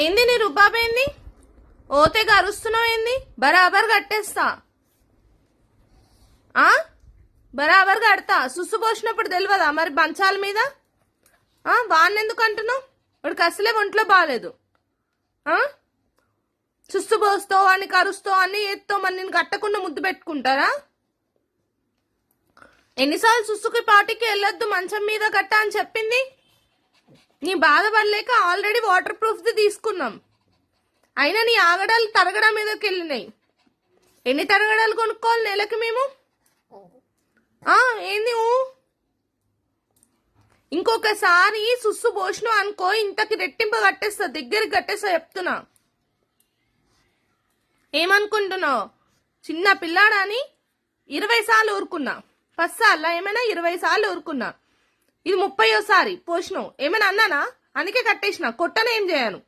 ఏంది నీ రుబ్బాబేంది ఓతేగా అరుస్తున్నావు ఏంది? బరాబర్ కట్టేస్తా. ఆ? బరాబర్ కడతా. సుసు పోసినప్పుడు తెలియదా మరి మంచాల మీద? ఆ? అంటున్నావు? వాడికి అసలే ఒంట్లో బాగాలేదు సుస్సు పోస్తావు అని కరుస్తావు అని ఎత్తావు మరి నేను కట్టకుండా ముద్దు పెట్టుకుంటారా? ఎన్నిసార్లు సుస్సుకి పాటికి వెళ్ళొద్దు మంచం మీద కట్ట అని చెప్పింది? నీ బాధపడలేక ఆల్రెడీ వాటర్ ప్రూఫ్ది తీసుకున్నాం. అయినా నీ ఆగడాలు తరగడం మీదకి వెళ్ళినాయి. ఎన్ని తరగడాలు కొనుక్కోవాలి నెలకి మేము? ఏంది ఇంకొకసారి సుస్సు పోషణం అనుకో ఇంతకి రెట్టింపు కట్టేస్తా దగ్గరికి కట్టేస్తా చెప్తున్నా. ఏమనుకుంటున్నావు? చిన్న పిల్లాడని ఇరవై సార్లు ఊరుకున్నా. ఫస్ట్ సార్లు ఏమైనా ఇరవై సార్లు ఊరుకున్నా. ఇది ముప్పయోసారి పోషణం ఏమైనా అన్నానా? అందుకే కట్టేసిన. కొట్టనే ఏం చేయను.